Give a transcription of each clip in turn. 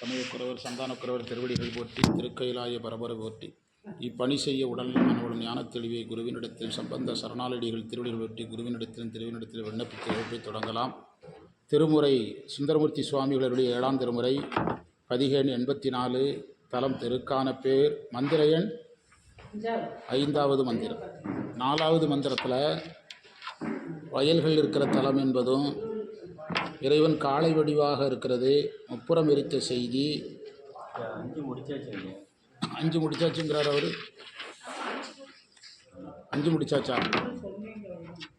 சமயக்குறவர் சந்தானக்குறவர் திருவடிகள் போற்றி திருக்கையிலாய பரபர போற்றி. இப்பணி செய்ய உடல் மனவளும் ஞான தெளிவை குருவினிடத்தில் சம்பந்த சரணாலடிகள் திருவடிகள் போற்றி குருவினிடத்திலும் திருவினிடத்தில் விண்ணப்பித்து வகுப்பை தொடங்கலாம். திருமுறை சுந்தரமூர்த்தி சுவாமிகளுடைய ஏழாம் திருமுறை பதிகேணு எண்பத்தி நாலு தலம் தெருக்கான பேர் மந்திர எண் ஐந்தாவது மந்திரம். நாலாவது மந்திரத்தில் வயல்கள் இருக்கிற தலம் என்பதும் இறைவன் காளை வடிவாக இருக்கிறது முப்புறம் எரித்த செய்தி. அஞ்சு முடிச்சாச்சுங்க. அஞ்சு முடிச்சாச்சுங்கிறார் அவர். அஞ்சு முடிச்சாச்சா?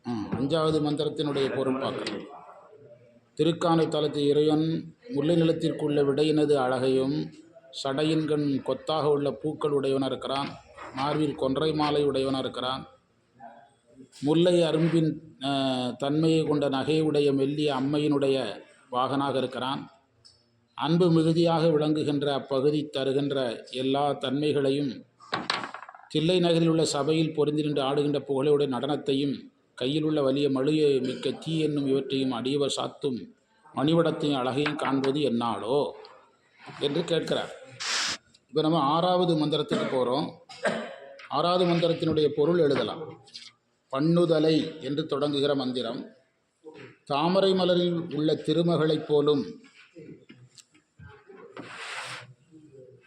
ம் அஞ்சாவது மந்திரத்தினுடைய பொருள் பார்க்கலாம் திருக்கானை தலத்து இறைவன் முல்லை நிலத்திற்குள்ள விடையினது அழகையும் சடையின்கண் கொத்தாக உள்ள பூக்கள் உடையவனாக இருக்கிறான் மார்பில் கொன்றை மாலை உடையவனாக இருக்கிறான் முல்லை அரும்பின் தன்மையை கொண்ட நகையுடைய மெல்லிய அம்மையினுடைய வாகனாக இருக்கிறான். அன்பு மிகுதியாக விளங்குகின்ற அப்பகுதி தருகின்ற எல்லா தன்மைகளையும் தில்லை நகரில் உள்ள சபையில் பொருந்தி நின்று ஆடுகின்ற புகழையுடைய நடனத்தையும் கையில் உள்ள வலிய மழுய மிக்க தீ என்னும் இவற்றையும் அடியவர் சாத்தும் மணிவடத்தையும் அழகையும் காண்பது என்னாலோ? என்று கேட்கிறார். இப்போ நம்ம ஆறாவது மந்திரத்துக்கு போகிறோம் ஆறாவது மந்திரத்தினுடைய பொருள் எழுதலாம். பண்ணுதலை என்று தொடங்குகிற மந்திரம். தாமரை மலரில் உள்ள திருமகளைப் போலும்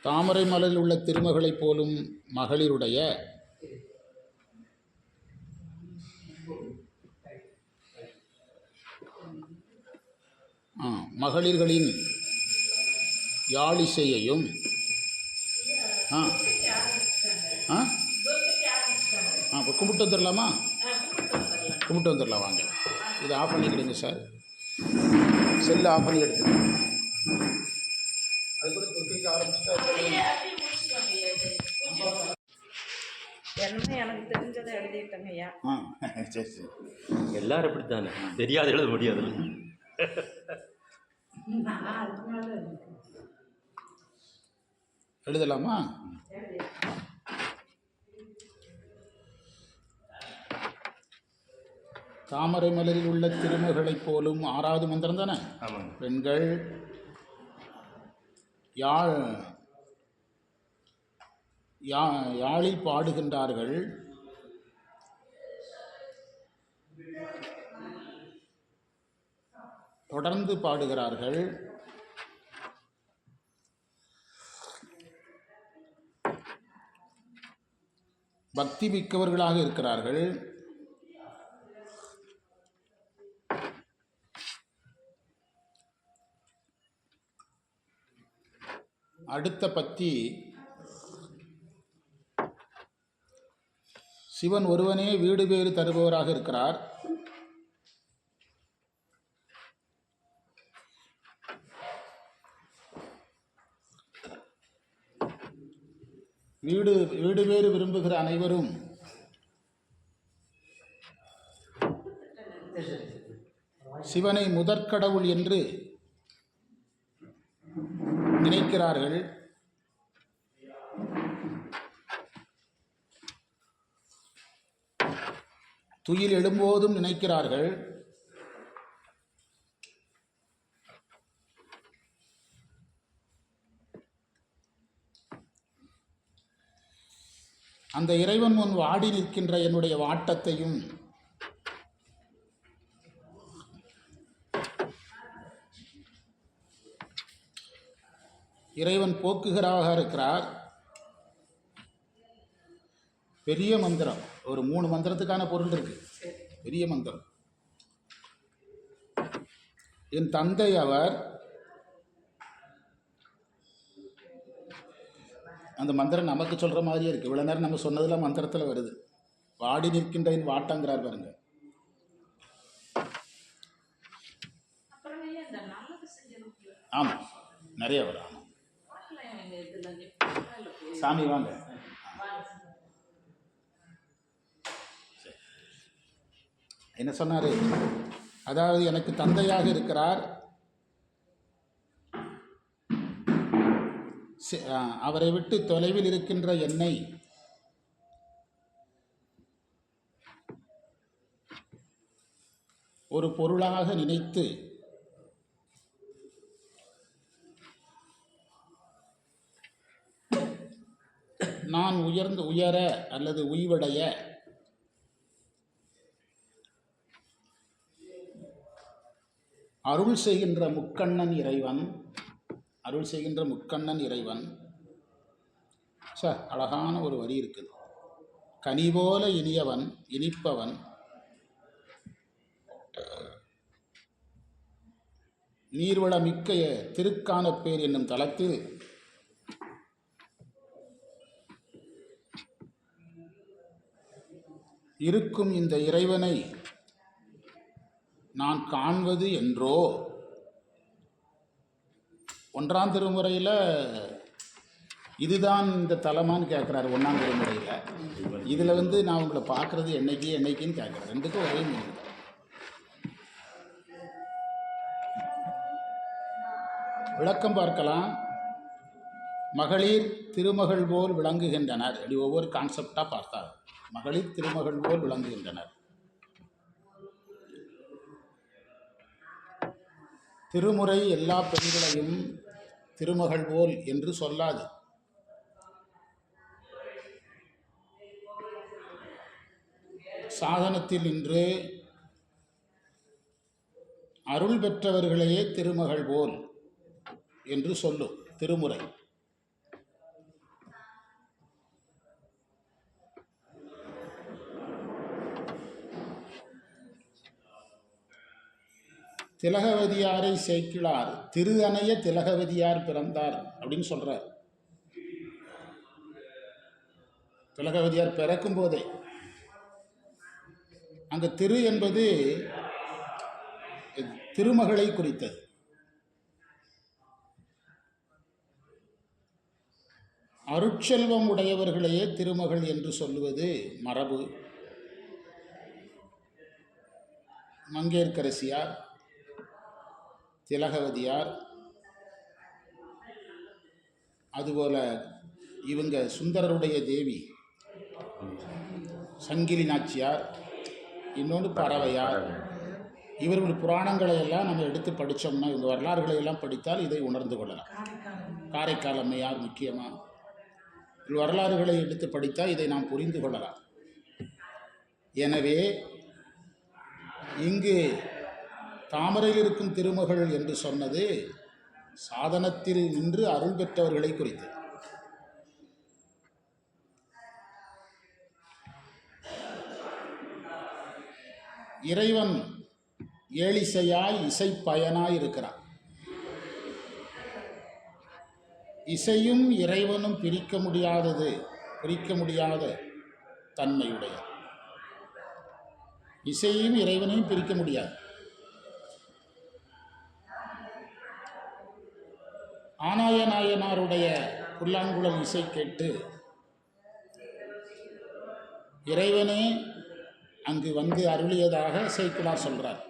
தாமரை மலரில் உள்ள திருமகளைப் போலும் மகளிருடைய ஆ, மகளிர்களின் யாழிசையையும் ஆ ஆ ஆ இப்போ கும்பிட்டு வந்துடலாமா? கும்பிட்டு வந்துடலாம் வாங்க. இதை ஆஃப் பண்ணிக்கிடுங்க சார் செல்லை ஆஃப் பண்ணி எடுத்துக்கோங்க அது கூட தொட்டிக்க ஆரம்பிச்சுட்டா எனக்கு தெரிஞ்சதை எழுதிட்டேங்க ஐயா. ஆ சரி சரி. எல்லாரும் இப்படித்தானே தெரியாத எழுத முடியாது. எழுதலாமா? தாமரை மலரில் உள்ள திருமகளைப் போலும் ஆறாவது மந்திரம் தானே? பெண்கள் யாழ் யா யாழில் பாடுகின்றார்கள். தொடர்ந்து பாடுகிறார்கள். பக்தி மிக்கவர்களாக இருக்கிறார்கள். அடுத்த பத்தி. சிவன் ஒருவனே வீடு பேறு தருபவராக இருக்கிறார். வீடு வீடு பேறு விரும்புகிற அனைவரும். சிவனை முதற்கடவுள் என்று நினைக்கிறார்கள். துயில் எழும்போதும் நினைக்கிறார்கள். அந்த இறைவன் முன் வாடி நிற்கின்ற என்னுடைய வாட்டத்தையும் இறைவன் போக்குகிறாக இருக்கிறார். பெரிய மந்திரம். ஒரு மூணு மந்திரத்துக்கான பொருள் இருக்கு. பெரிய மந்திரம். என் தந்தை அவர் அந்த மந்திரம் நமக்கு சொல்கிற மாதிரியே இருக்குது இவ்வளோ நேரம் நம்ம சொன்னதெல்லாம் மந்திரத்தில் வருது. வாடி நிற்கின்ற என் வாட்டங்கிறார் பாருங்க. ஆமாம் நிறைய வரும் சாமி வாங்க. என்ன சொன்னார்? அதாவது எனக்கு தந்தையாக இருக்கிறார். அவரை விட்டு தொலைவில் இருக்கின்ற என்னை. ஒரு பொருளாக நினைத்து நான் உயர்ந்து உயர அல்லது உய்வடைய. அருள் செய்கின்ற முக்கண்ணன் இறைவன் அருள் செய்கின்ற முக்கண்ணன் இறைவன். சார் அழகான ஒரு வரி இருக்குது. கனிபோல இனியவன் இனிப்பவன். நீர்வளமிக்க திருக்கானப்பேர் என்னும் தளத்தில் இருக்கும் இந்த இறைவனை நான் காண்பது என்றோ? ஒன்றாம் திருமுறையில் இதுதான் இந்த தலமான்னு கேட்குறாரு ஒன்றாம் திருமுறையில். இதில் வந்து நான் உங்களை பார்க்குறது என்னைக்கு என்னைக்குன்னு கேட்குறேன் ரெண்டுக்கும் ஒரே விளக்கம் பார்க்கலாம். மகளிர் திருமகள் போல் விளங்குகின்றனர். அப்படி ஒவ்வொரு கான்செப்டாக பார்த்தார் மகளிர் திருமகள் போல் விளங்குகின்றனர். திருமுறை எல்லா பெண்களையும் திருமகள் போல் என்று சொல்லாது. சாதனத்தில் இன்று அருள் பெற்றவர்களையே திருமகள் போல் என்று சொல்லும் திருமுறை. திலகவதியாரை சேர்க்கிறார் திரு அணைய திலகவதியார் பிறந்தார் அப்படின்னு சொல்கிறார் திலகவதியார் பிறக்கும் போதே. அங்க திரு என்பது திருமகளை குறித்தது. அருட்செல்வம் உடையவர்களையே திருமகள் என்று சொல்லுவது மரபு. மங்கேற்கரசியார் திலகவதியார் அதுபோல் இவங்க சுந்தரருடைய தேவி சங்கிலி நாச்சியார் இன்னொன்று பறவையார். இவர்கள் புராணங்களை எல்லாம் நம்ம எடுத்து படித்தோம்னா இந்த வரலாறுகளை எல்லாம் படித்தால் இதை உணர்ந்து கொள்ளலாம். காரைக்கால் அம்மையார் முக்கியமாக வரலாறுகளை எடுத்து படித்தால் இதை நாம் புரிந்து கொள்ளலாம். எனவே இங்கு தாமரையில் இருக்கும் திருமகள் என்று சொன்னது சாதனத்தில் நின்று அருள் பெற்றவர்களை குறித்து. இறைவன் ஏழிசையாய் இசைப்பயனாய் இருக்கிறான் இசையும் இறைவனும் பிரிக்க முடியாதது பிரிக்க முடியாத தன்மையுடைய இசையும் இறைவனையும் பிரிக்க முடியாது. ஆனாய நாயனாருடைய புல்லாங்குளம் இசை கேட்டு இறைவனே அங்கு வந்து அருளியதாக சைக்கிளார் சொல்கிறார்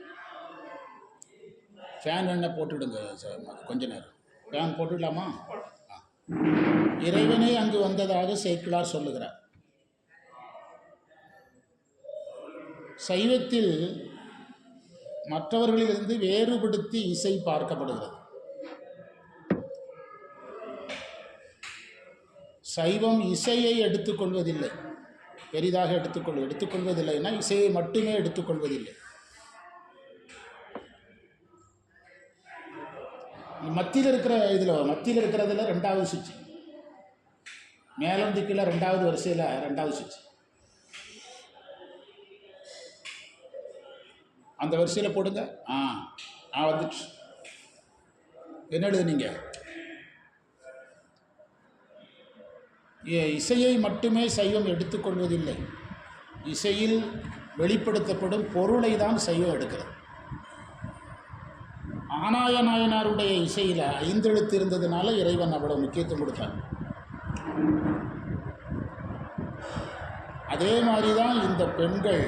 ஃபேன் என்ன போட்டுடுங்க சார் கொஞ்ச நேரம். ஃபேன் போட்டுடலாமா ஆ. இறைவனே அங்கு வந்ததாக சைக்கிளார் சொல்லுகிறார். சைவத்தில் மற்றவர்களிலிருந்து வேறுபடுத்தி இசை பார்க்கப்படுகிறது. சைவம் இசையை எடுத்துக்கொள்வதில்லை. பெரிதாக எடுத்துக்கொள் எடுத்துக்கொள்வதில்லைன்னா இசையை மட்டுமே எடுத்துக்கொள்வதில்லை. மத்தியில் இருக்கிற இதில் மத்தியில் இருக்கிறதுல ரெண்டாவது சுவிட்சு. மேலம் திக்கில் ரெண்டாவது வரிசையில் ரெண்டாவது சுவிட்ச். அந்த வரிசையில் போடுங்க. ஆ ஆ வந்துச்சு. என்ன எழுதுனீங்க? இசையை மட்டுமே சைவம் எடுத்துக்கொள்வதில்லை. இசையில் வெளிப்படுத்தப்படும் பொருளை தான் சைவம் எடுக்கிறது. ஆனாய நாயனாருடைய இசையில் ஐந்தெழுத்து இருந்ததுனால இறைவன் அவ்வளோ முக்கியத்துவம் கொடுத்தார். அதே மாதிரி தான் இந்த பெண்கள்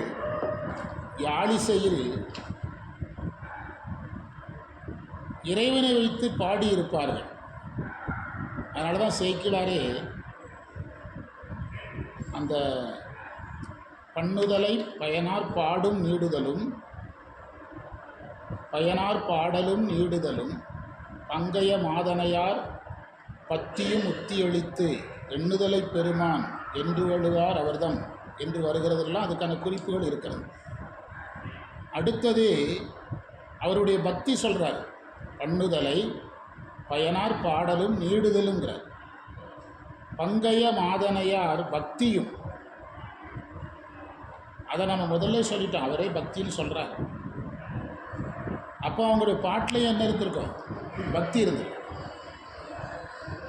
யாழிசையில் இறைவனை வைத்து பாடியிருப்பார்கள். அதனால தான் சேக்கிலாரே அந்த பண்ணுதலை பயனார் பாடும் நீடுதலும் பயனார் பாடலும் நீடுதலும் பங்கைய மாதனையார் பத்தியும் முத்தியளித்து எண்ணுதலை பெருமான் என்று எழுவார் அவர்தம் என்று வருகிறதெல்லாம் அதுக்கான குறிப்புகள் இருக்கிறது. அடுத்தது அவருடைய பக்தி சொல்கிறார் பண்ணுதலை பயனார் பாடலும் நீடுதலுங்கிறார். பங்கைய மாதனையார் பக்தியும். அதை நம்ம முதல்ல சொல்லிட்டோம். அவரே பக்தின்னு சொல்கிறார் அப்போ அவங்களுடைய பாட்டிலையும் என்ன இருந்திருக்கும்? பக்தி இருந்து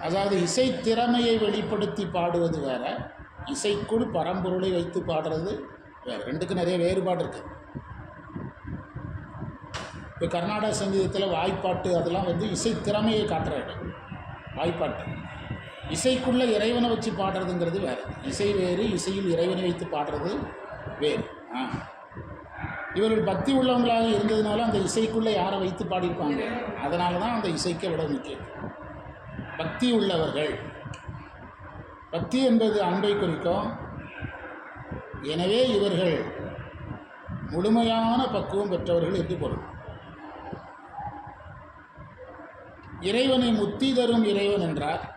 அதாவது இசை திறமையை வெளிப்படுத்தி பாடுவது வேற இசைக்குள் பரம்பொருளை வைத்து பாடுறது வேறு. ரெண்டுக்கும் நிறைய வேறுபாடு இருக்குது இப்போ கர்நாடக சங்கீதத்தில் வாய்ப்பாட்டு அதெல்லாம் வந்து இசை திறமையை காட்டுற இடம் வாய்ப்பாட்டு. இசைக்குள்ளே இறைவனை வச்சு பாடுறதுங்கிறது வேறு. இசை வேறு இசையில் இறைவனை வைத்து பாடுறது வேறு. ஆ. இவர்கள் பக்தி உள்ளவங்களாக இருந்ததுனால அந்த இசைக்குள்ளே யாரை வைத்து பாடியிருப்பாங்க? அதனால தான் அந்த இசைக்கு விட முக்கியம் பக்தி உள்ளவர்கள். பக்தி என்பது அன்பை குறிக்கும். எனவே இவர்கள் முழுமையான பக்குவம் பெற்றவர்கள் என்று பொருள். இறைவனை முத்தி தரும் இறைவன் என்றார்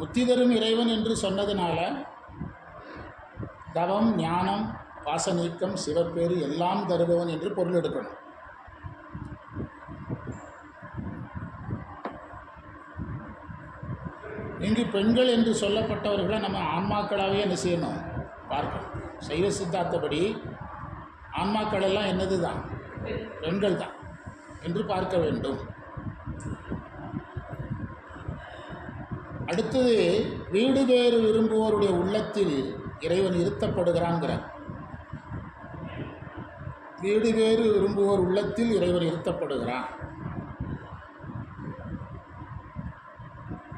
புத்தி தரும் இறைவன் என்று சொன்னதுனால தவம் ஞானம் பாச நீக்கம் சிவப்பேறு எல்லாம் தருபவன் என்று பொருள் எடுக்கணும் இங்கு பெண்கள் என்று சொல்லப்பட்டவர்களை நம்ம ஆன்மாக்களாகவே என்ன செய்யணும்? பார்க்கணும். சைவ சித்தாந்தப்படி ஆன்மாக்கள் எல்லாம் என்னது தான் பெண்கள் தான் என்று பார்க்க வேண்டும். அடுத்தது வீடு பேறு விரும்புவோருடைய உள்ளத்தில் இறைவன் இருத்தப்படுகிறான்கிறார் வீடு பேறு விரும்புவோர் உள்ளத்தில் இறைவன் இருத்தப்படுகிறான்.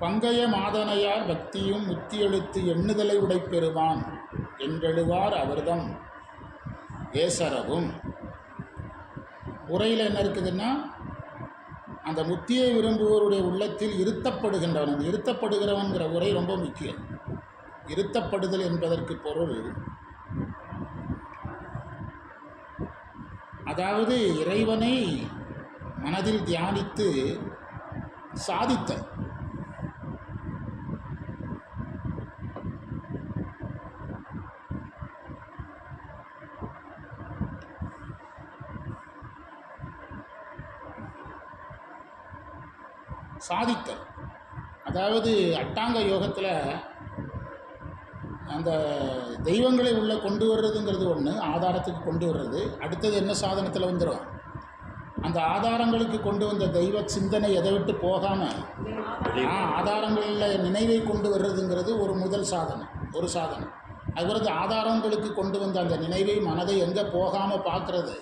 பங்கைய மாதனையார் பக்தியும் முத்தியெழுத்து எண்ணுதலை உடைப்பெறுவான் என்றெழுவார் அவர்தம் ஏசரவும் உரையில் என்ன இருக்குதுன்னா அந்த முத்தியை விரும்புவோருடைய உள்ளத்தில் இருத்தப்படுகின்றவன். அந்த இருத்தப்படுகிறவன்கிற உரை ரொம்ப முக்கியம். இருத்தப்படுதல் என்பதற்கு பொருள் அதாவது இறைவனை மனதில் தியானித்து சாதித்தல். சாதித்தல். அதாவது அட்டாங்க யோகத்தில் அந்த தெய்வங்களை உள்ள கொண்டு வர்றதுங்கிறது ஒன்று ஆதாரத்துக்கு கொண்டு வர்றது. அடுத்தது என்ன சாதனத்தில் வந்துடும் அந்த ஆதாரங்களுக்கு கொண்டு வந்த தெய்வ சிந்தனை எதை விட்டு போகாமல் ஆ ஆதாரங்களில் நினைவை கொண்டு வர்றதுங்கிறது ஒரு முதல் சாதனம் ஒரு சாதனம். அதுபோல ஆதாரங்களுக்கு கொண்டு வந்த அந்த நினைவை மனதை எங்கே போகாமல் பார்க்குறது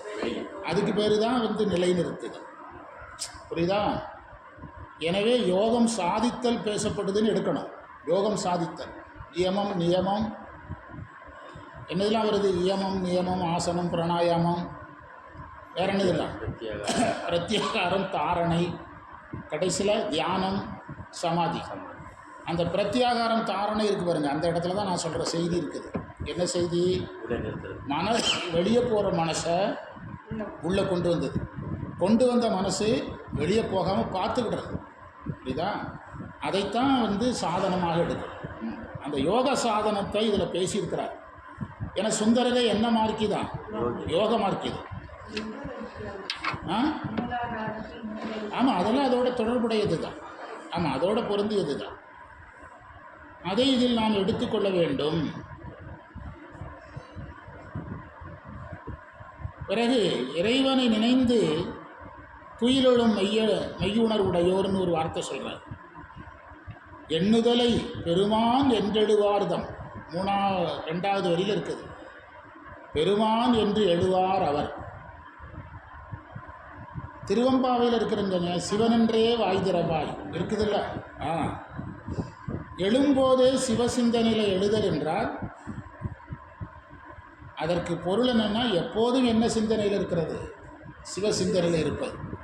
அதுக்கு பேர் தான் வந்து நிலைநிறுத்துது புரியுதா? எனவே யோகம் சாதித்தல் பேசப்படுதுன்னு எடுக்கணும். யோகம் சாதித்தல். இயமம் நியமம். என்னதெல்லாம் வருது? இயமம் நியமம் ஆசனம் பிராணாயாமம். வேற என்னதெல்லாம்? பிரத்யேக பிரத்யாகாரம் தாரணை. கடைசியில் தியானம் சமாதி. அந்த பிரத்யாகாரம் தாரணை இருக்கு பாருங்க. அந்த இடத்துல தான் நான் சொல்கிற செய்தி இருக்குது. என்ன செய்தி? மன வெளியே போகிற மனசை உள்ளே கொண்டு வந்தது. கொண்டு வந்த மனசு வெளியே போகாமல் பார்த்துக்கிடுறது புரியுதா அதைத்தான் வந்து சாதனமாக எடுக்கும் அந்த யோக சாதனத்தை இதில் பேசியிருக்கிறார். ஏன்னா சுந்தரரே என்ன மார்க்கி தான் யோக மார்க்கி தான் ஆ? ஆமாம் அதெல்லாம் அதோட தொடர்புடையது தான் ஆமாம் அதோட பொருந்தியது தான் அதை இதில் நாம் எடுத்துக்கொள்ள வேண்டும். பிறகு இறைவனை நினைந்து துயிலெழும் மைய மெய்யுணர்வுடையோர்னு ஒரு வார்த்தை சொல்கிறார் எண்ணுதலை பெருமான் என்றெழுவார்தம். மூணா ரெண்டாவது வரியில் இருக்குது. பெருமான் என்று எழுவார் அவர். திருவம்பாவையில் இருக்கிற இந்த நே- சிவனென்றே வாய் திறவாய் இருக்குதுல்ல? ஆ. எழும்போதே சிவசிந்தனையில் எழுதல் என்றால் அதற்கு பொருள் என்னென்னா எப்போதும் என்ன சிந்தனையில் இருக்கிறது? சிவசிந்தனையில் இருப்பது.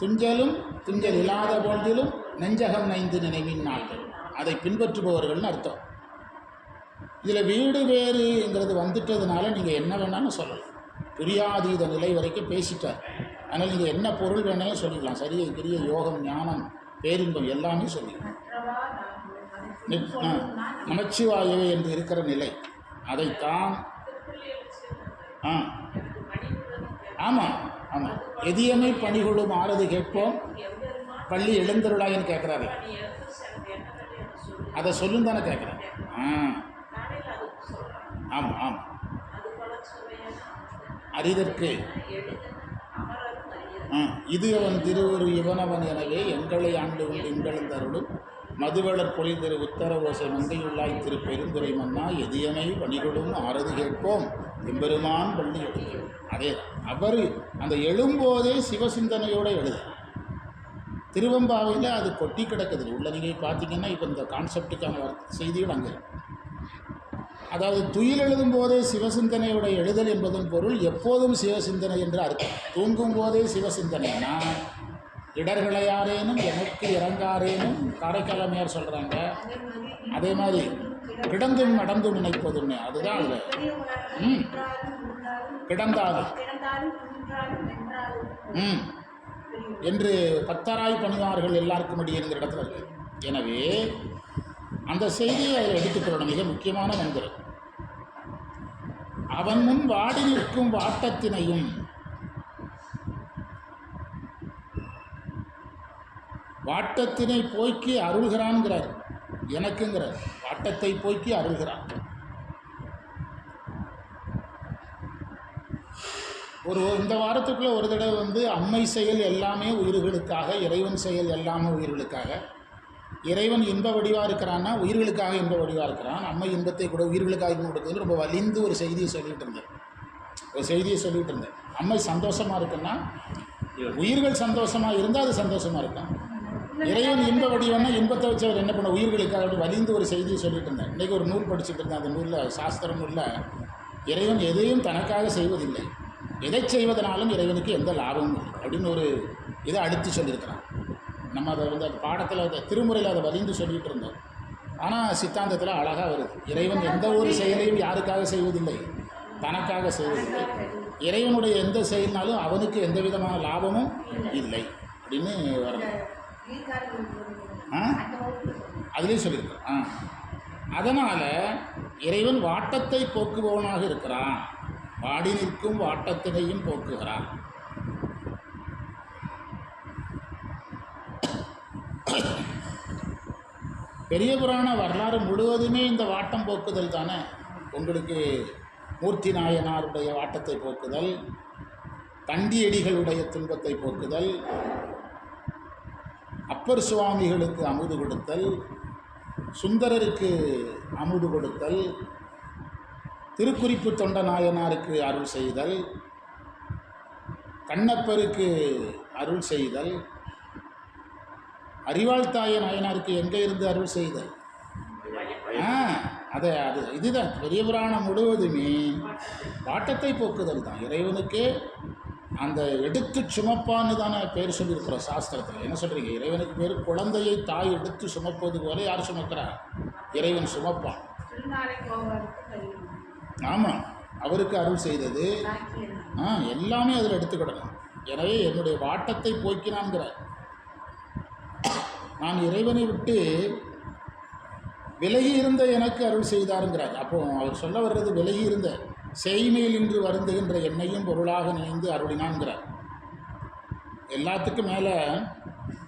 துஞ்சலும் துஞ்சல் இல்லாத பொழுதிலும் நெஞ்சகம் நைந்து நினைவின் நாள்கள். அதை பின்பற்றுபவர்கள்னு அர்த்தம். இதில் வீடு வேறுங்கிறது வந்துட்டதுனால நீங்கள் என்ன வேணாலும் சொல்லலாம். துரியாதீத நிலை வரைக்கும் பேசிட்டார். அதனால் நீங்கள் என்ன பொருள் வேணாலும் சொல்லிக்கலாம். சரியை பெரிய யோகம் ஞானம் பேரின்பம் எல்லாமே சொல்லிக்கலாம். நமச்சிவாயவே என்று இருக்கிற நிலை. அதைத்தான் ஆ ஆமாம் ஆமாம் எதியமை பணிகொடும் ஆறது கேட்போம். பள்ளி எழுந்தருளாயின்னு கேட்குறாரு. அதை சொல்லும் தானே கேட்குறேன். ஆ. ஆமாம் ஆமாம் அரிதற்கு. ஆ இது அவன் திருவுரு இவனவன் எனவே எங்களை ஆண்டு உண்டு எங்களும் தருளும் மதுவளர் பொழில் திரு உத்தரவோசை மங்கையுள்ளாய் திரு பெருந்துரை மன்னா எதியமை பணிகொடும் ஆறது கேட்போம். எம்பெருமான் பள்ளி எழுது அதே அவர் அந்த எழும்போதே சிவசிந்தனையோடு எழுது. திருவம்பாவையில் அது கொட்டி கிடக்குது. உள்ள நீங்கள் பார்த்தீங்கன்னா இப்போ இந்த கான்செப்டுக்கான செய்திகள் அங்கே அதாவது துயில் எழுதும் போதே சிவசிந்தனையோட எழுதல் என்பதன் பொருள் எப்போதும் சிவசிந்தனை என்று அர்த்தம். தூங்கும் போதே சிவசிந்தனைனா இடர்களையாரேனும் எனக்கு இறங்காரேனும் காரைக்காலமையார் சொல்கிறாங்க அதே மாதிரி கிடந்தும் நடந்தும் நினைப்பதுன்னு அதுதான் அதில் ம். கிடந்தாலும். ம். என்று பத்தராய் பணிவார்கள் எல்லாருக்கும் அடியேங்கிற இடத்துல இருக்கு. எனவே அந்த செய்தியை அதில் எடுத்துக்கொள்ளணும் மிக முக்கியமான மந்திரம் அவன் முன் வாடி நிற்கும் வாட்டத்தினையும் வாட்டத்தினை போய்க்கு அருள்கிறான்கிறார். எனக்குங்கிற அட்டத்தை போக்கி அருள்கிறார். ஒரு இந்த வாரத்துக்குள்ளே ஒரு தடவை வந்து அம்மை செயல் எல்லாமே உயிர்களுக்காக இறைவன் செயல் எல்லாமே உயிர்களுக்காக. இறைவன் இன்ப வடிவாக இருக்கிறான்னா உயிர்களுக்காக இன்ப வடிவாக இருக்கிறான். அம்மை இன்பத்தை கூட உயிர்களுக்காக இன்பம் கொடுக்குதுன்னு ரொம்ப வலிந்து ஒரு செய்தியை சொல்லிட்டு இருந்தேன். ஒரு செய்தியை சொல்லிட்டு இருந்தேன். அம்மை சந்தோஷமாக இருக்குன்னா உயிர்கள் சந்தோஷமாக இருந்தால் அது சந்தோஷமாக இருக்கும் இறைவன் இன்ப வடிவம்னா இன்பத்தை வச்சு அவர் என்ன பண்ண உயிர்களுக்காக வலிந்து ஒரு செய்தியை சொல்லிட்டு இருந்தேன் இன்றைக்கி ஒரு நூல் படிச்சுட்டு இருந்தேன் அந்த நூலில் சாஸ்திரம் நூலில் இறைவன் எதையும் தனக்காக செய்வதில்லை. எதை செய்வதனாலும் இறைவனுக்கு எந்த லாபமும் இல்லை. அப்படின்னு ஒரு இதை அடுத்து சொல்லியிருக்கிறான். நம்ம அதை வந்து அந்த பாடத்தில் அதை திருமுறையில் அதை வலிந்து சொல்லிட்டு இருந்தோம் ஆனால் சித்தாந்தத்தில் அழகாக வருது. இறைவன் எந்த ஒரு செயலையும் யாருக்காக செய்வதில்லை. தனக்காக செய்வதில்லை. இறைவனுடைய எந்த செயல்னாலும் அவனுக்கு எந்த விதமான லாபமும் இல்லை. அப்படின்னு வரணும் அதுலேயும் சொல்லியிருக்கேன் ஆ. அதனால் இறைவன் வாட்டத்தை போக்குபவனாக இருக்கிறான். வாடி நிற்கும் வாட்டத்தினையும் போக்குகிறான். பெரிய புராண வரலாறு முழுவதுமே இந்த வாட்டம் போக்குதல் தானே? உங்களுக்கு மூர்த்தி நாயனாருடைய வாட்டத்தை போக்குதல் தண்டியடிகளுடைய துன்பத்தை போக்குதல் அப்பர் சுவாமிகளுக்கு அமுது கொடுத்தல் சுந்தரருக்கு அமுது கொடுத்தல் திருக்குறிப்பு தொண்ட நாயனாருக்கு அருள் செய்தல் கண்ணப்பருக்கு அருள் செய்தல் அறிவாழ்த்தாய நாயனாருக்கு எங்கே இருந்து அருள் செய்தல்? ஆ அதை அது இதுதான். பெரிய புராணம் முழுவதுமே வாட்டத்தை போக்குதல் தான். இறைவனுக்கே அந்த எடுத்து சுமப்பான்னு தானே பேர் சொல்லியிருக்கிறோம் சாஸ்திரத்தில். என்ன சொல்கிறீங்க இறைவனுக்கு பேர் குழந்தையை தாய் எடுத்து சுமப்பது போல யார் சுமக்கிறா? இறைவன் சுமப்பான். ஆமாம் அவருக்கு அருள் செய்தது. ஆ எல்லாமே அதில் எடுத்துக்கிடணும். எனவே என்னுடைய வாட்டத்தை போக்கினான்கிறார் நான் இறைவனை விட்டு விலகி இருந்த எனக்கு அருள் செய்தாருங்கிறார். அப்போ அவர் சொல்ல வர்றது விலகி இருந்த. செய்மையில் இன்று வருந்துகின்ற என்னையும் பொருளாக நினைந்து அருளினான்கிறார். எல்லாத்துக்கும் மேலே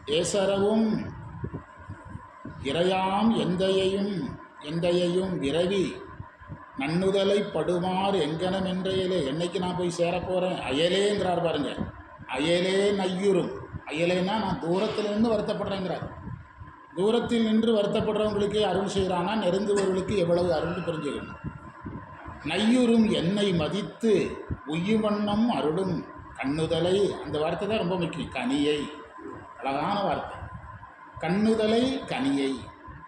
ஏசரவும் இறையாம் எந்தையையும் எந்தையையும் விரவி நன்னுதலை படுமாறு எங்கனம் என்றையிலே என்னைக்கு நான் போய் சேரப்போகிறேன் அயலேங்கிறார் பாருங்க. அயலே நையுறும். அயலேனா நான் தூரத்திலிருந்து வருத்தப்படுறேங்கிறார். தூரத்தில் நின்று வருத்தப்படுறவங்களுக்கு அருள் செய்கிறானா? நெருங்குபவர்களுக்கு எவ்வளவு அருள் புரிஞ்சுக்கணும் நையுறும் என்னை மதித்து உய்யுமன்னம் அருளும் கண்ணுதலை. அந்த வார்த்தை தான் ரொம்ப முக்கியம். கனியை. அழகான வார்த்தை. கண்ணுதலை கனியை.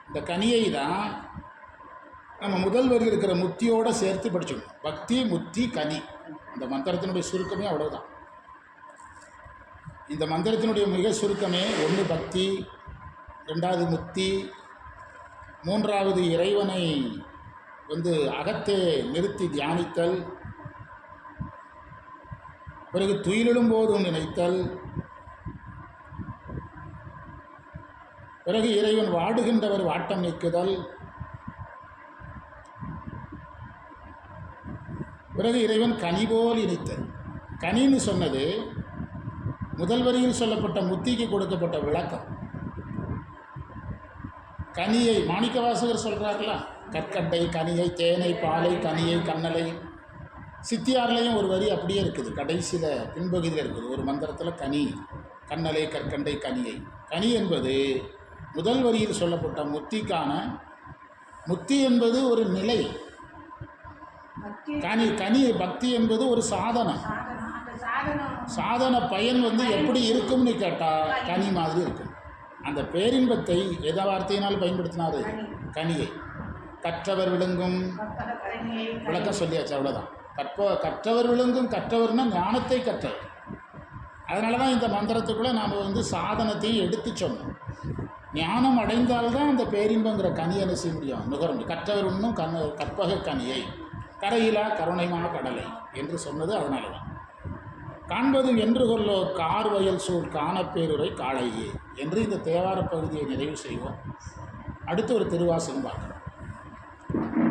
இந்த கனியை தான் நம்ம முதல் வரி இருக்கிற முத்தியோடு சேர்த்து படித்தோம் பக்தி முத்தி கனி. இந்த மந்திரத்தினுடைய சுருக்கமே அவ்வளோதான் இந்த மந்திரத்தினுடைய மிக சுருக்கமே ஒன்று பக்தி ரெண்டாவது முத்தி மூன்றாவது இறைவனை வந்து அகத்தே நிறுத்தி தியானித்தல் பிறகு துயிலிடும் போதும் நினைத்தல் பிறகு இறைவன் வாடுகின்றவர் வாட்டம் நீக்குதல் பிறகு இறைவன் கனி போல் இணைத்தல் கனின்னு சொன்னது முதல் வரியில் சொல்லப்பட்ட முத்திக்கு கொடுக்கப்பட்ட விளக்கம். கனியை மாணிக்கவாசகர் சொல்கிறார்களா கற்கண்டை கனியை தேனை பாலை கனியை கண்ணலை. சித்தியார்லேயும் ஒரு வரி அப்படியே இருக்குது. கடைசியில் பின்பகுதியில் இருக்குது. ஒரு மந்திரத்தில் கனி கண்ணலை கற்கண்டை கனியை. கனி என்பது முதல் வரியில் சொல்லப்பட்ட முத்திக்கான முத்தி என்பது ஒரு நிலை. கனி கனி பக்தி என்பது ஒரு சாதனம். சாதனம் சாதன பயன் வந்து எப்படி இருக்கும்னு கேட்டால் கனி மாதிரி இருக்கும். அந்த பேரின்பத்தை எத வார்த்தையினால் பயன்படுத்தினாரு? கனியை. கற்றவர் விழுங்கும். விளக்கம் சொல்லியாச்சு அவ்வளோதான் கற்ப கற்றவர் விழுங்கும் கற்றவர்னா ஞானத்தை கற்றவர். அதனால தான் இந்த மந்திரத்துக்குள்ளே நாம் வந்து சாதனத்தையும் எடுத்து சொன்னோம். ஞானம் அடைந்தால்தான் அந்த பேரின்பங்கிற கனியை என்ன செய்ய முடியும். நுகர முடியும் கற்றவர் இன்னும் கண் கற்பக கனியை. கரையிலா கருணைமா கடலை என்று சொன்னது அதனால தான் காண்பது என்று கொல்லோ கார் வயல் சூழ் காணப்பேருரை காளையே என்று இந்த தேவார பகுதியை நிறைவு செய்வோம். அடுத்து ஒரு திருவாசகம் பார்க்கலாம் Thank you.